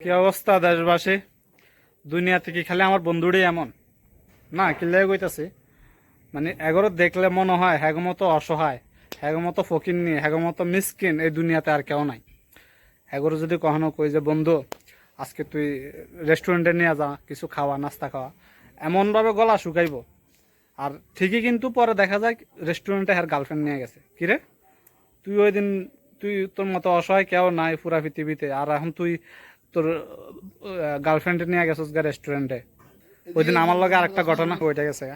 কি অবস্থা দেশবাসী? দুনিয়াতে কি খালি আমার বন্ধুরই এমন। না কিল্লাই কইতাছি? মানে এগারো দেখলে মনে হয় হ্যাগো মতো অসহায় হ্যাগো মতো ফকিন্নি হ্যাগো মতো মিসকিন এই দুনিয়াতে আর কেউ নাই। এগারো যদি কখনো কই যে, বন্ধু, আজকে তুই রেস্টুরেন্টে নিয়ে যা, কিছু খাওয়া, নাস্তা খাওয়া। এমনভাবে গলা শুকাইব। আর ঠিকই কিন্তু পরে দেখা যায় রেস্টুরেন্টে হ্যার গার্লফ্রেন্ড নিয়ে গেছে। কিরে তুই ওই দিন, তুই তোর মতো অসহায় কেউ নাই পুরা পৃথিবীতে। আর এখন তুই তোর গার্লফ্রেন্ড নিয়ে গেছিস গা রেস্টুরেন্টে ওই দিন আমার লগে আরেকটা ঘটনা ওইটা গেছে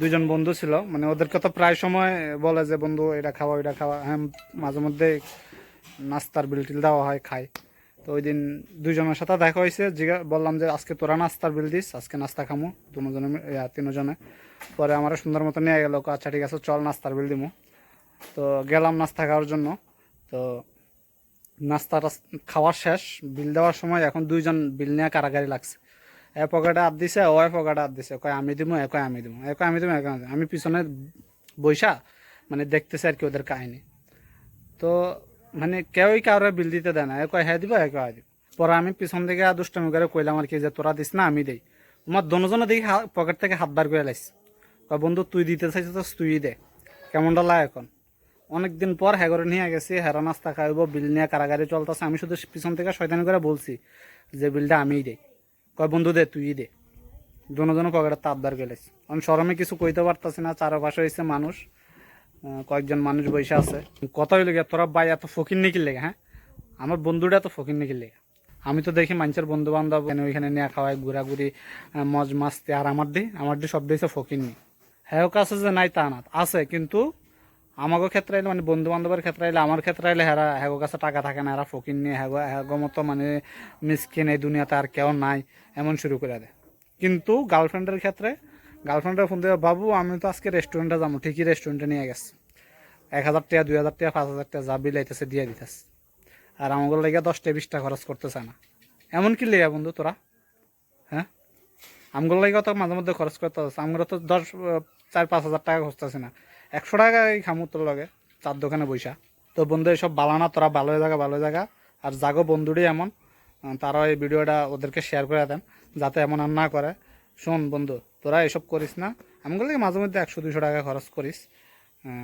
দুইজন বন্ধু ছিল মানে ওদেরকে তো প্রায় সময় বলে যে, বন্ধু, এটা খাওয়া, ওইটা খাওয়া। হ্যাঁ মাঝে মধ্যে নাস্তার বিল টিল দেওয়া হয় খাই তো ওই দিন দুইজনের সাথে দেখা হয়েছে জিগা, বললাম যে, আজকে তোরা নাস্তার বিল দিস, আজকে নাস্তা খামু, দুজনে তিনজনে। পরে আমার সুন্দর মতো নিয়ে গেল আচ্ছা ঠিক আছে, চল নাস্তার বিল দিমু। তো গেলাম নাস্তা খাওয়ার জন্য। তো নাস্তাটা খাওয়ার শেষ, বিল দেওয়ার সময় এখন দুইজন বিল নিয়ে কারাগারি লাগছে। এ পকেটে হাত দিছে, ও এ পকেটে হাত দিছে, কয় আমি দিব এ কয় আমি দিব এ কয় আমি দিব এ কয় আমি। পিছনে বৈশা মানে দেখতেছি আর কি ওদের কাহিনি। তো মানে কেউই কারোর বিল দিতে দেয় না, এ কয় হ্যাঁ দিব, এ কয় হ্যাঁ দিব। পরে আমি পিছন থেকে দুষ্টমি করে কইলাম আর কি যে, তোরা দিস না, আমি দেই। আমার দনোজনে দেখি পকেট থেকে হাত বার করে কয়, বন্ধু, তুই দিতে চাইছিস তুই দে। কেমনটা লাগে এখন? অনেকদিন পর হ্যাগরে নিয়ে গেছি, হেরা নাস্তা খাইব, বিল নিয়ে কারাগারি চলতেছে। আমি শুধু পিছন থেকে শয়তানি করে বলছি যে, বিলটা আমিই দেই। কয়, বন্ধু, দে তুই দে। দুজনে পকেটের তাপদার গেলেছি। আমি সরমে কিছু কইতে পারতাছি না, চারপাশে হয়েছে মানুষ কয়েকজন মানুষ বসে আছে। কথা হইলে গিয়া, তোরা ভাই, এত ফকির নিকির লেগে হ্যাঁ? আমার বন্ধুটা এত ফকির নিকির লেগে? আমি তো দেখি মানুষের বন্ধু বান্ধব ওইখানে নিয়ে খাওয়াই ঘোরাঘুরি মজ মাস্তি, আর আমার দি আমার দি সব দিয়েছে ফকির নি। হ্যাঁ কাছে যে, নাই তা না, আছে, কিন্তু আমাকে ক্ষেত্রে আইলে মানে বন্ধু বান্ধবের ক্ষেত্রে আইলে আমার ক্ষেত্রে আইলে হেরা হ্যাগো কাছে টাকা থাকে না এরা ফকির নিয়ে হ্যাগো হ্যাগো মতো মানে মিসকিন এই দুনিয়াতে আর কেউ নাই, এমন শুরু করে দেয় কিন্তু গার্লফ্রেন্ডের ক্ষেত্রে, গার্লফ্রেন্ডের ফোন দিয়ে বাবু আমি তো আজকে রেস্টুরেন্টে যাব, ঠিকই রেস্টুরেন্টে নিয়ে গেছে। এক হাজার টাকা, দুই হাজার টাকা, পাঁচ হাজার টাকা যা বিল আইতেছে দিয়ে দিতেছে। আর আমাকে লেগে দশটা, বিশটা খরচ করতেছে না। এমন কি লেগে বন্ধু তোরা? হ্যাঁ? আমগুলো লাগে তো মাঝে মধ্যে খরচ করতে হচ্ছে আমরা তো দশ, চার, পাঁচ হাজার টাকা খরচতেছি না। একশো টাকা এই খামু তোর লগে চার দোকানে বৈশা তো বন্ধু এসব বালানা তোরা ভালো জায়গা ভালো জায়গা। আর জাগো বন্ধুরই এমন। তারা এই ভিডিওটা ওদেরকে শেয়ার করে দেন, যাতে এমন আর না করে। শোন বন্ধু, তোরা এসব করিস না। আমগুলো লাগে মাঝে মধ্যে একশো দুশো টাকা খরচ করিস।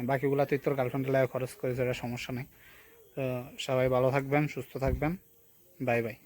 বাকিগুলা তুই তোর গার্লফ্রেন্ডের লাগে খরচ করিস, এটা সমস্যা নেই। তো সবাই ভালো থাকবেন, সুস্থ থাকবেন। Bye bye.